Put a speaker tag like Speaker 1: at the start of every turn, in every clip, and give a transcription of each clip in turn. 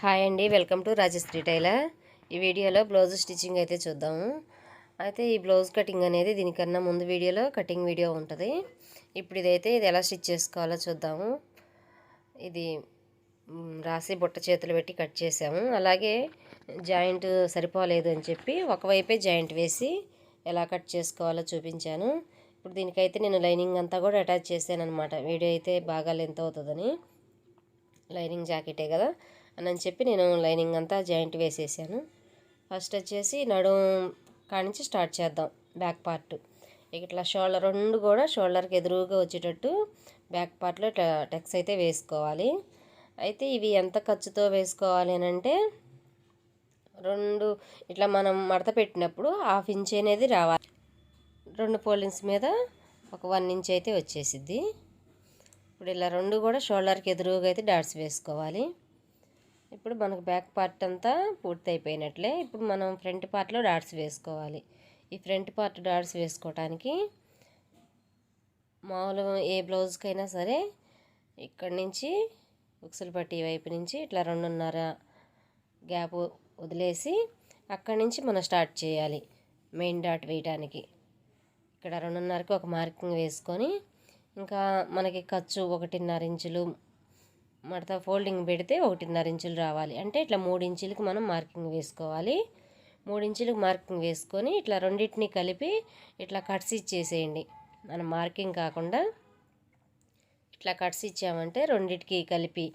Speaker 1: Hi అండి welcome to Rajshri tailor. ఈ వీడియోలో బ్లౌజ్ స్టిచ్చింగ్ అయితే చూద్దాము. అయితే ఈ బ్లౌజ్ కటింగ్ అనేది దీనికన్నా ముందు వీడియోలో కటింగ్ వీడియో ఉంటుంది. ఇప్పుడు ఇదైతే ఇది ఎలా స్టిచ్ చేసుకోవాలో చూద్దాము. ఇది రాసి బుట్ట చేతులు పెట్టి కట్ చేసాము. అలాగే జాయింట్ సరిపోలేదు అని చెప్పి ఒకవైపే జాయింట్ వేసి ఎలా కట్ చేసుకోవాలో చూపించాను. ఇప్పుడు దీనికైతే నేను లైనింగ్ అంతా కూడా అటాచ్ చేశాను అనమాట వీడియో అయితే బాగా లెంత్ అవుతుందని. లైనింగ్ జాకెటే కదా. అని అని చెప్పి నేను లైనింగ్ అంతా జాయింట్ వేసేసాను. ఫస్ట్ వచ్చేసి నడుం కానించి స్టార్ట్ చేద్దాం బ్యాక్ పార్ట్. ఇట్లా షోల్డర్ రెండు కూడా షోల్డర్కి ఎదురుగా వచ్చేటట్టు బ్యాక్ పార్ట్లో టెక్స్ అయితే వేసుకోవాలి. అయితే ఇవి ఎంత ఖర్చుతో వేసుకోవాలి అని అంటే రెండు ఇట్లా మనం మడత పెట్టినప్పుడు హాఫ్ ఇంచ్ అనేది రావాలి. రెండు పోలింగ్స్ మీద ఒక వన్ ఇంచ్ అయితే వచ్చేసిద్ది. ఇప్పుడు ఇలా రెండు కూడా షోల్డర్కి ఎదురుగా అయితే డాట్స్ వేసుకోవాలి. ఇప్పుడు మనకు బ్యాక్ పార్ట్ అంతా పూర్తి అయిపోయినట్లే ఇప్పుడు మనం ఫ్రంట్ పార్ట్లో డాట్స్ వేసుకోవాలి. ఈ ఫ్రంట్ పార్ట్ డాట్స్ వేసుకోవటానికి మామూలు ఏ బ్లౌజ్కైనా సరే ఇక్కడి నుంచి ఉక్సులు పట్టి వైపు నుంచి ఇట్లా రెండున్నర గ్యాప్ వదిలేసి అక్కడి నుంచి మనం స్టార్ట్ చేయాలి మెయిన్ డాట్ వేయడానికి ఇక్కడ రెండున్నరకు ఒక మార్కింగ్ వేసుకొని ఇంకా మనకి ఖర్చు ఒకటిన్నర ఇంచులు మడత ఫోల్డింగ్ పెడితే ఒకటిన్నర ఇంచులు రావాలి. అంటే ఇట్లా మూడు ఇంచులకి మనం మార్కింగ్ వేసుకోవాలి. మూడు ఇంచులకు మార్కింగ్ వేసుకొని ఇట్లా రెండింటిని కలిపి ఇట్లా కట్స్ ఇచ్చేసేయండి. మనం మార్కింగ్ కాకుండా ఇట్లా కట్స్ ఇచ్చామంటే రెండింటికి కలిపి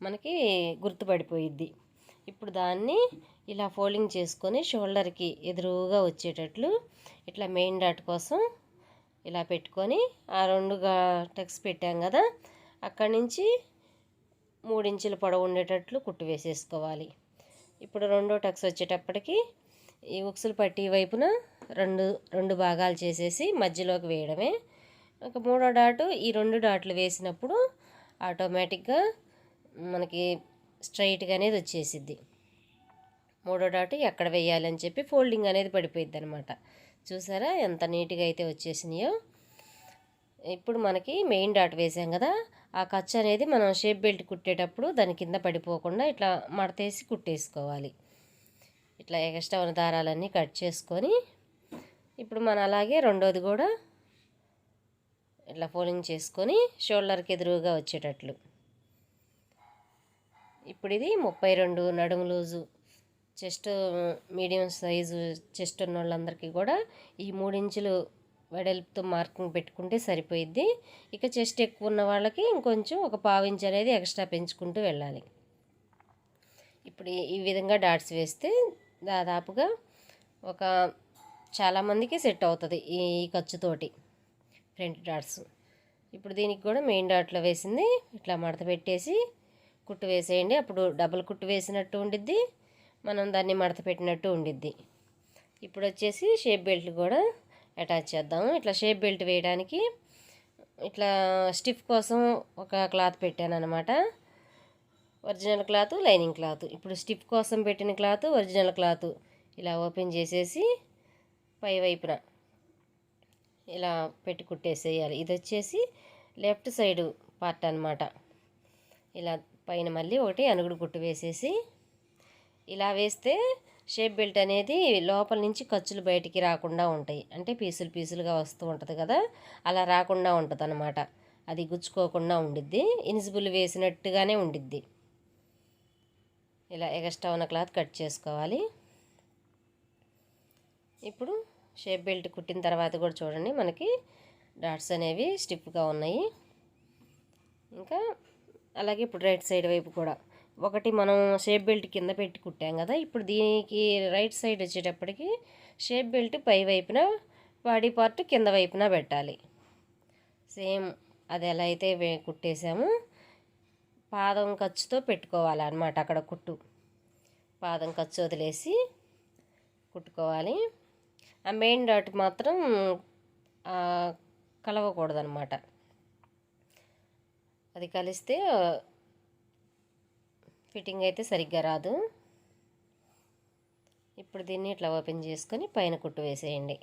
Speaker 1: మనకి గుర్తుపడిపోయిద్ది. ఇప్పుడు దాన్ని ఇలా ఫోల్డింగ్ చేసుకొని షోల్డర్కి ఎదురుగా వచ్చేటట్లు ఇట్లా మెయిన్ డాట్ కోసం ఇలా పెట్టుకొని ఆ రెండు టెక్స్ పెట్టాం కదా అక్కడి నుంచి మూడించుల పొడవు ఉండేటట్లు కుట్టు వేసేసుకోవాలి. ఇప్పుడు రెండో టక్స్ వచ్చేటప్పటికి ఈ ఉక్సులు పట్టి వైపున రెండు రెండు భాగాలు చేసేసి మధ్యలోకి వేయడమే. ఒక మూడో డాటు ఈ రెండు డాట్లు వేసినప్పుడు ఆటోమేటిక్గా మనకి స్ట్రైట్గా అనేది వచ్చేసిద్ది. మూడో డాటు ఎక్కడ వేయాలని చెప్పి ఫోల్డింగ్ అనేది పడిపోయిద్ది అనమాట చూసారా ఎంత నీట్గా అయితే వచ్చేసినాయో. ఇప్పుడు మనకి మెయిన్ డాట్ వేసాం కదా ఆ ఖర్చు అనేది మనం షేప్ బెల్ట్ కుట్టేటప్పుడు దాని కింద పడిపోకుండా ఇట్లా మడతేసి కుట్టేసుకోవాలి. ఇట్లా ఎక్స్ట్రా ఉన్న దారాలన్నీ కట్ చేసుకొని ఇప్పుడు మనం అలాగే రెండోది కూడా ఇట్లా ఫోలింగ్ చేసుకొని షోల్డర్కి ఎదురుగా వచ్చేటట్లు. ఇప్పుడు ఇది ముప్పై రెండు నడుము loose chest medium size chest ఉన్న వాళ్ళందరికీ కూడా ఈ మూడించులు వెడల్పుతో మార్కింగ్ పెట్టుకుంటే సరిపోయిద్ది. ఇక చెస్ట్ ఎక్కువ ఉన్న వాళ్ళకి ఇంకొంచెం ఒక పావు ఇంచ్ అనేది ఎక్స్ట్రా పెంచుకుంటూ వెళ్ళాలి. ఇప్పుడు ఈ- విధంగా డాట్స్ వేస్తే దాదాపుగా ఒక చాలామందికి సెట్ అవుతుంది ఈ ఈ ఖర్చుతోటి ఫ్రంట్ డాట్స్. ఇప్పుడు దీనికి కూడా మెయిన్ డాట్లో వేసింది. ఇట్లా మడత పెట్టేసి కుట్టు వేసేయండి. అప్పుడు డబుల్ కుట్టు వేసినట్టు ఉండిద్ది. మనం దాన్ని మడత పెట్టినట్టు ఉండిద్ది. ఇప్పుడు వచ్చేసి షేప్ బెల్ట్ కూడా అటాచ్ చేద్దాము ఇట్లా షేప్ బెల్ట్ వేయడానికి ఇట్లా స్టిఫ్ కోసం ఒక క్లాత్ పెట్టాను అనమాట ఒరిజినల్ క్లాత్ లైనింగ్ క్లాత్. ఇప్పుడు స్టిఫ్ కోసం పెట్టిన క్లాత్ ఒరిజినల్ క్లాత్ ఇలా ఓపెన్ చేసేసి పై వైపున ఇలా పెట్టి కుట్టేసేయాలి. ఇది వచ్చేసి లెఫ్ట్ సైడ్ పార్ట్ అనమాట ఇలా పైన మళ్ళీ ఒకటి అనుగుడు కుట్టు వేసేసి ఇలా వేస్తే షేప్ బెల్ట్ అనేది లోపల నుంచి ఖర్చులు బయటికి రాకుండా ఉంటాయి. అంటే పీసులు పీసులుగా వస్తూ ఉంటుంది కదా అలా రాకుండా ఉంటుంది అనమాట అది గుచ్చుకోకుండా ఉండిద్ది ఇన్సిబుల్ వేసినట్టుగానే ఉండిద్ది. ఇలా ఎగస్ట్రా ఉన్న క్లాత్ కట్ చేసుకోవాలి. ఇప్పుడు షేప్ బెల్ట్ కుట్టిన తర్వాత కూడా చూడండి మనకి డాట్స్ అనేవి స్టిప్గా ఉన్నాయి. ఇంకా అలాగే ఇప్పుడు రైట్ సైడ్ వైపు కూడా ఒకటి మనం షేప్ బెల్ట్ కింద పెట్టి కుట్టాం కదా. ఇప్పుడు దీనికి రైట్ సైడ్ వచ్చేటప్పటికి షేప్ బెల్ట్ పై వైపున బాడీ పార్ట్ కింద వైపున పెట్టాలి. సేమ్ అది ఎలా అయితే కుట్టేసామో పాదం ఖర్చుతో పెట్టుకోవాలి అన్నమాట అక్కడ కుట్టు. పాదం ఖర్చు వదిలేసి కుట్టుకోవాలి. ఆ మెయిన్ డాట్ మాత్రం కలవకూడదనమాట అది కలిస్తే ఫిట్టింగ్ అయితే సరిగ్గా రాదు. ఇప్పుడు దీన్ని ఇట్లా ఓపెన్ చేసుకొని పైన కుట్టు వేసేయండి.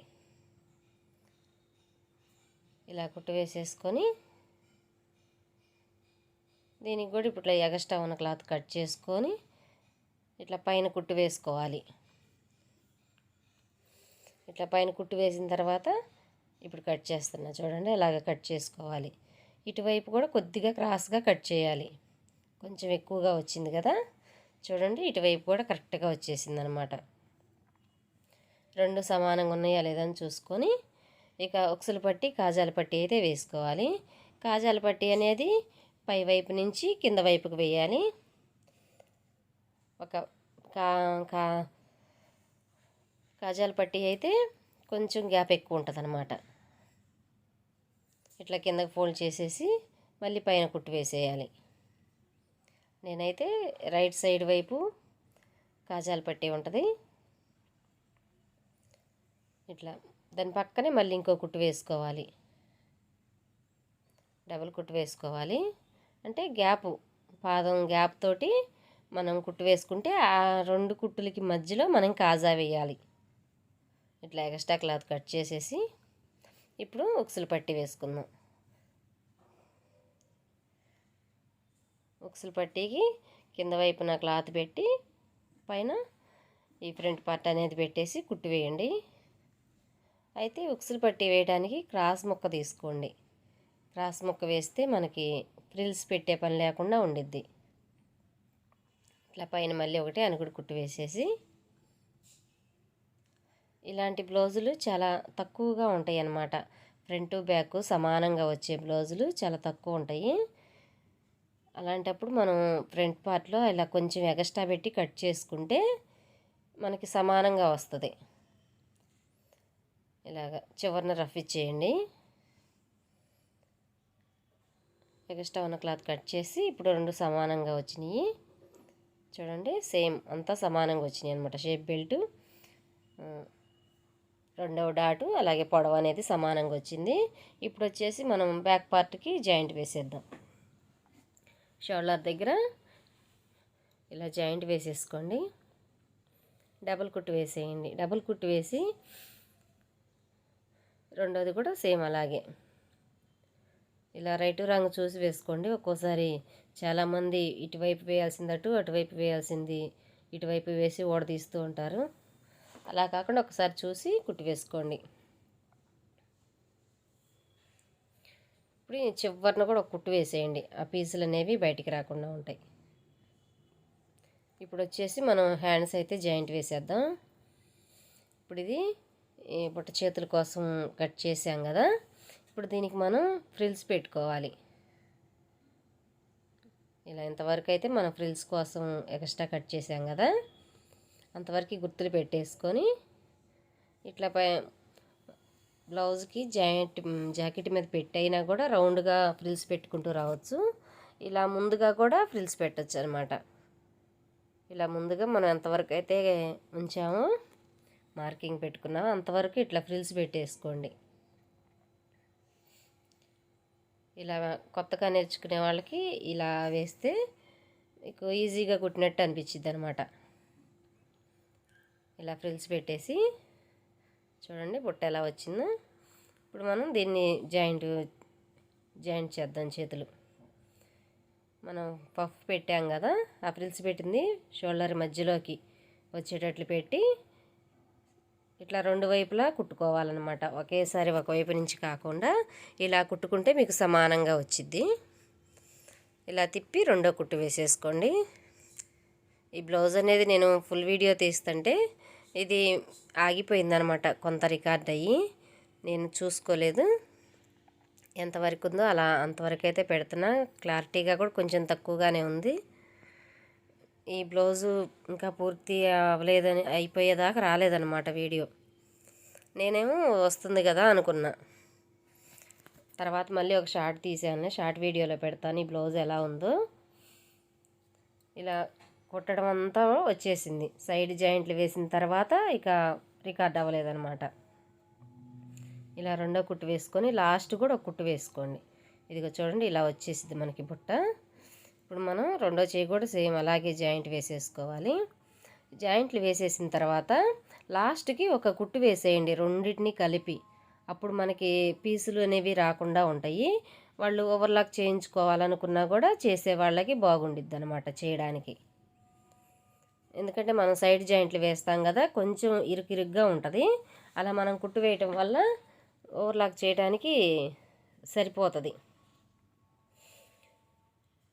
Speaker 1: ఇలా కుట్టు వేసేసుకొని దీనికి కూడా ఇప్పుడు ఇట్లా ఎగస్ట్రా ఉన్న క్లాత్ కట్ చేసుకొని ఇట్లా పైన కుట్టు వేసుకోవాలి. ఇట్లా పైన కుట్టు వేసిన తర్వాత ఇప్పుడు కట్ చేస్తున్నా. చూడండి ఇలాగ కట్ చేసుకోవాలి. ఇటువైపు కూడా కొద్దిగా క్రాస్గా కట్ చేయాలి. కొంచెం ఎక్కువగా వచ్చింది కదా? చూడండి ఇటువైపు కూడా కరెక్ట్గా వచ్చేసింది అనమాట రెండు సమానంగా ఉన్నాయా లేదని చూసుకొని ఇక ఉక్సులు పట్టి కాజాల పట్టి అయితే వేసుకోవాలి. కాజాల పట్టి అనేది పై వైపు నుంచి కింద వైపుకి వేయాలి. ఒక కా కా కాజాల పట్టి అయితే కొంచెం గ్యాప్ ఎక్కువ ఉంటుంది అనమాట ఇట్లా కిందకి ఫోల్డ్ చేసేసి మళ్ళీ పైన కుట్టు వేసేయాలి. నేనైతే రైట్ సైడ్ వైపు కాజాలు పట్టి ఉంటుంది. ఇట్లా దాని పక్కనే మళ్ళీ ఇంకో కుట్టు వేసుకోవాలి. డబుల్ కుట్టు వేసుకోవాలి. అంటే గ్యాప్ పాదం గ్యాప్ తోటి మనం కుట్టు వేసుకుంటే ఆ రెండు కుట్టులకి మధ్యలో మనం కాజా వేయాలి. ఇట్లా ఎక్స్ట్రా క్లాత్ కట్ చేసేసి ఇప్పుడు ఉక్సులు పట్టి వేసుకుందాం. ఉక్సులు పట్టికి కింద వైపున క్లాత్ పెట్టి పైన ఈ ఫ్రంట్ పార్ట్ అనేది పెట్టేసి కుట్టు వేయండి. అయితే ఉక్సులు పట్టి వేయడానికి క్రాస్ ముక్క తీసుకోండి. క్రాస్ ముక్క వేస్తే మనకి ఫ్రిల్స్ పెట్టే పని లేకుండా ఉండిద్ది. ఇట్లా పైన మళ్ళీ ఒకటి అనుకుడు కుట్టు వేసేసి ఇలాంటి బ్లౌజులు చాలా తక్కువగా ఉంటాయి అన్నమాట ఫ్రంట్ బ్యాక్ సమానంగా వచ్చే బ్లౌజులు చాలా తక్కువ ఉంటాయి. అలాంటప్పుడు మనం ఫ్రంట్ పార్ట్లో ఇలా కొంచెం ఎగస్ట్రా పెట్టి కట్ చేసుకుంటే మనకి సమానంగా వస్తుంది. ఇలాగ చివరిన రఫ్ ఇచ్చేయండి. ఎగస్ట్రా ఉన్న క్లాత్ కట్ చేసి ఇప్పుడు రెండు సమానంగా వచ్చినాయి. చూడండి సేమ్ అంతా సమానంగా వచ్చినాయి అనమాట షేప్ బెల్ట్ రెండవ డాటు అలాగే పొడవ అనేది సమానంగా వచ్చింది. ఇప్పుడు వచ్చేసి మనం బ్యాక్ పార్ట్కి జాయింట్ వేసేద్దాం. షోల్డర్ దగ్గర ఇలా జాయింట్ వేసేసుకోండి. డబుల్ కుట్టు వేసేయండి. డబుల్ కుట్టు వేసి రెండోది కూడా సేమ్ అలాగే. ఇలా రైట్ రంగు చూసి వేసుకోండి. ఒక్కోసారి చాలామంది ఇటువైపు వేయాల్సిందటు అటువైపు వేయాల్సింది ఇటువైపు వేసి ఓడదీస్తూ ఉంటారు. అలా కాకుండా ఒకసారి చూసి కుట్టి వేసుకోండి. ఇప్పుడు చివరిన కూడా ఒక కుట్టు వేసేయండి. ఆ పీసులు అనేవి బయటికి రాకుండా ఉంటాయి. ఇప్పుడు వచ్చేసి మనం హ్యాండ్స్ అయితే జాయింట్ వేసేద్దాం. ఇప్పుడు ఇది బుట్ట చేతుల కోసం కట్ చేసాం కదా. ఇప్పుడు దీనికి మనం ఫ్రిల్స్ పెట్టుకోవాలి. ఇలా ఇంతవరకు అయితే మనం ఫ్రిల్స్ కోసం ఎక్స్ట్రా కట్ చేసాం కదా. అంతవరకు గుర్తులు పెట్టేసుకొని ఇట్లా పై బ్లౌజ్కి జాయింట్ జాకెట్ మీద పెట్టైనా కూడా రౌండ్గా ఫ్రిల్స్ పెట్టుకుంటూ రావచ్చు. ఇలా ముందుగా కూడా ఫ్రిల్స్ పెట్టచ్చు అనమాట ఇలా ముందుగా మనం ఎంతవరకు అయితే ఉంచామో మార్కింగ్ పెట్టుకున్నామో అంతవరకు ఇట్లా ఫ్రిల్స్ పెట్టేసుకోండి. ఇలా కొత్తగా నేర్చుకునే వాళ్ళకి ఇలా వేస్తే మీకు ఈజీగా కుట్టినట్టు అనిపించింది అనమాట ఇలా ఫ్రిల్స్ పెట్టేసి చూడండి బుట్ట ఎలా వచ్చిందో. ఇప్పుడు మనం దీన్ని జాయింట్ జాయింట్ చేద్దాం చేతులు. మనం పఫ్ పెట్టాం కదా ఆ ఫ్రిల్స్ పెట్టింది షోల్డర్ మధ్యలోకి వచ్చేటట్లు పెట్టి ఇట్లా రెండు వైపులా కుట్టుకోవాలన్నమాట. ఒకేసారి ఒకవైపు నుంచి కాకుండా ఇలా కుట్టుకుంటే మీకు సమానంగా వచ్చిద్ది. ఇలా తిప్పి రెండో కుట్టు వేసేసుకోండి. ఈ బ్లౌజ్ అనేది నేను ఫుల్ వీడియో తీస్తుంటే ఇది ఆగిపోయిందనమాట. కొంత రికార్డ్ అయ్యి నేను చూసుకోలేదు. ఎంతవరకు ఉందో అలా అంతవరకు అయితే పెడుతున్నా. క్లారిటీగా కూడా కొంచెం తక్కువగానే ఉంది. ఈ బ్లౌజు ఇంకా పూర్తి అవ్వలేదని అయిపోయేదాకా రాలేదన్నమాట వీడియో. నేనేమో వస్తుంది కదా అనుకున్నా. తర్వాత మళ్ళీ ఒక షార్ట్ తీసాను షార్ట్ వీడియోలో పెడతాను. ఈ బ్లౌజ్ ఎలా ఉందో. ఇలా కుట్టడం అంతా వచ్చేసింది. సైడ్ జాయింట్లు వేసిన తర్వాత ఇక రికార్డ్ అవ్వలేదన్నమాట. ఇలా రెండో కుట్టు వేసుకొని లాస్ట్ కూడా ఒక కుట్టు వేసుకోండి. ఇదిగో చూడండి ఇలా వచ్చేసింది మనకి బుట్ట. ఇప్పుడు మనం రెండో చేయి కూడా సేమ్ అలాగే జాయింట్ వేసేసుకోవాలి. జాయింట్లు వేసేసిన తర్వాత లాస్ట్కి ఒక కుట్టు వేసేయండి రెండింటిని కలిపి. అప్పుడు మనకి పీసులు అనేవి రాకుండా ఉంటాయి. వాళ్ళు ఓవర్లాక్ చేయించుకోవాలనుకున్నా కూడా చేసే వాళ్ళకి బాగుండిద్ది అనమాట చేయడానికి. ఎందుకంటే మనం సైడ్ జాయింట్లు వేస్తాం కదా కొంచెం ఇరుకిరుగ్గా ఉంటుంది. అలా మనం కుట్టు వేయటం వల్ల ఓవర్లాక్ చేయడానికి సరిపోతుంది.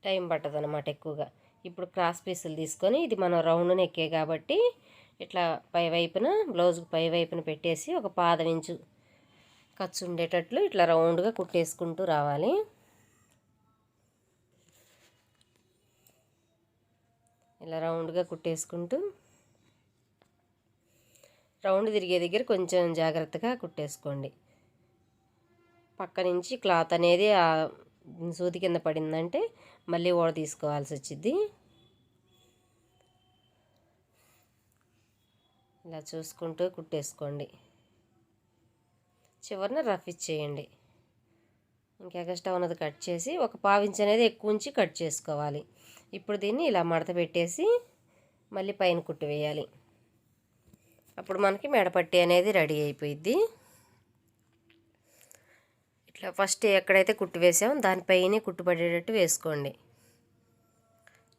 Speaker 1: టైం పట్టదు అనమాట ఎక్కువగా. ఇప్పుడు క్రాస్ పీసులు తీసుకొని ఇది మనం రౌండ్ నెక్కే కాబట్టి ఇట్లా పై వైపున బ్లౌజ్కి పై వైపున పెట్టేసి ఒక పాదం ఇంచు ఖర్చు ఉండేటట్లు ఇట్లా రౌండ్గా కుట్టేసుకుంటూ రావాలి. ఇలా రౌండ్గా కుట్టేసుకుంటూ రౌండ్ తిరిగే దగ్గర కొంచెం జాగ్రత్తగా కుట్టేసుకోండి. పక్క నుంచి క్లాత్ అనేది ఆ సూది కింద పడిందంటే మళ్ళీ ఓడ తీసుకోవాల్సి వచ్చింది ఇలా చూసుకుంటూ కుట్టేసుకోండి. చివరిన రఫ్ ఇచ్చేయండి. ఇంకా ఎక్స్ట్రా ఉన్నది కట్ చేసి ఒక పావించి అనేది ఎక్కువ ఉంచి కట్ చేసుకోవాలి. ఇప్పుడు దీన్ని ఇలా మడత పెట్టేసి మళ్ళీ పైన కుట్టు వేయాలి. అప్పుడు మనకి మెడపట్టి అనేది రెడీ అయిపోయిద్ది. ఇట్లా ఫస్ట్ ఎక్కడైతే కుట్టు వేసామో దానిపైనే కుట్టుపడేటట్టు వేసుకోండి.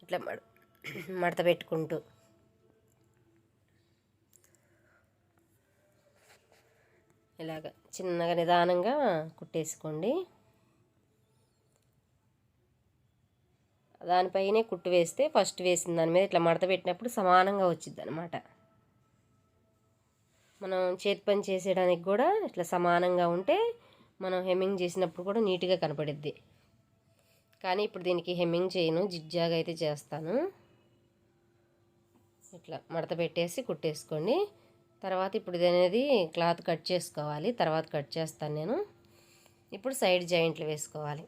Speaker 1: ఇట్లా మడ మడత పెట్టుకుంటూ. ఇలాగ చిన్నగా నిదానంగా కుట్టేసుకోండి. దానిపైనే కుట్టు వేస్తే ఫస్ట్ వేసిన దాని మీద ఇట్లా మడత పెట్టినప్పుడు సమానంగా వచ్చింది అనమాట మనం చేతి పని చేసేయడానికి కూడా ఇట్లా సమానంగా ఉంటే మనం హెమ్మింగ్ చేసినప్పుడు కూడా నీట్గా కనపడిద్ది. కానీ ఇప్పుడు దీనికి హెమ్మింగ్ చేయను జిగ్జాగ్ అయితే చేస్తాను. ఇట్లా మడత పెట్టేసి కుట్టేసుకోండి. తర్వాత ఇప్పుడు ఇది అనేది క్లాత్ కట్ చేసుకోవాలి. తర్వాత కట్ చేస్తాను నేను. ఇప్పుడు సైడ్ జాయింట్లు వేసుకోవాలి.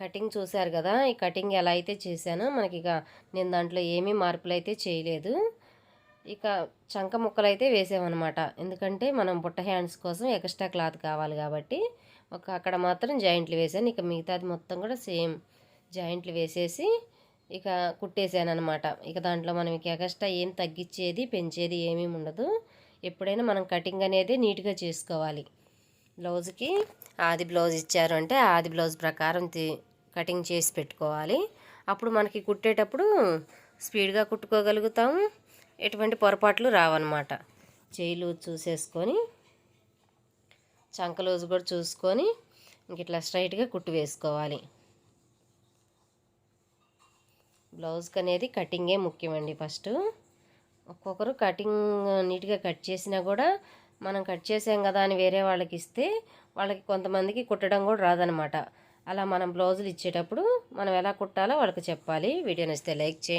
Speaker 1: కటింగ్ చూశారు కదా ఈ కటింగ్ ఎలా అయితే చేశానో మనకి ఇక నేను దాంట్లో ఏమీ మార్పులు అయితే చేయలేదు. ఇక చంక ముక్కలు అయితే వేసామన్నమాట ఎందుకంటే మనం బుట్ట హ్యాండ్స్ కోసం ఎక్స్ట్రా క్లాత్ కావాలి కాబట్టి ఒక అక్కడ మాత్రం జాయింట్లు వేసాను ఇక మిగతాది మొత్తం కూడా సేమ్ జాయింట్లు వేసేసి ఇక కుట్టేసాను అనమాట ఇక దాంట్లో మనం ఇక ఎక్స్ట్రా ఏం తగ్గించేది పెంచేది ఏమీ ఉండదు. ఎప్పుడైనా మనం కటింగ్ అనేది నీట్గా చేసుకోవాలి. బ్లౌజ్కి ఆది బ్లౌజ్ ఇచ్చారు అంటే ఆది బ్లౌజ్ ప్రకారం కటింగ్ చేసి పెట్టుకోవాలి. అప్పుడు మనకి కుట్టేటప్పుడు స్పీడ్గా కుట్టుకోగలుగుతాము. ఎటువంటి పొరపాట్లు రావన్నమాట. చేయిలు చూసేసుకొని చంక కూడా చూసుకొని ఇంక ఇట్లా స్ట్రైట్గా కుట్టు వేసుకోవాలి. బ్లౌజ్కి అనేది కటింగే ముఖ్యమండి ఫస్ట్. ఒక్కొక్కరు కటింగ్ నీట్గా కట్ చేసినా కూడా మనం కట్ చేసాం కదా అని వేరే వాళ్ళకి ఇస్తే వాళ్ళకి కొంతమందికి కుట్టడం కూడా రాదనమాట అలా మనం బ్లౌజులు ఇచ్చేటప్పుడు మనం ఎలా కుట్టాలో వాళ్ళకి చెప్పాలి. వీడియో నచ్చితే లైక్ చేయండి.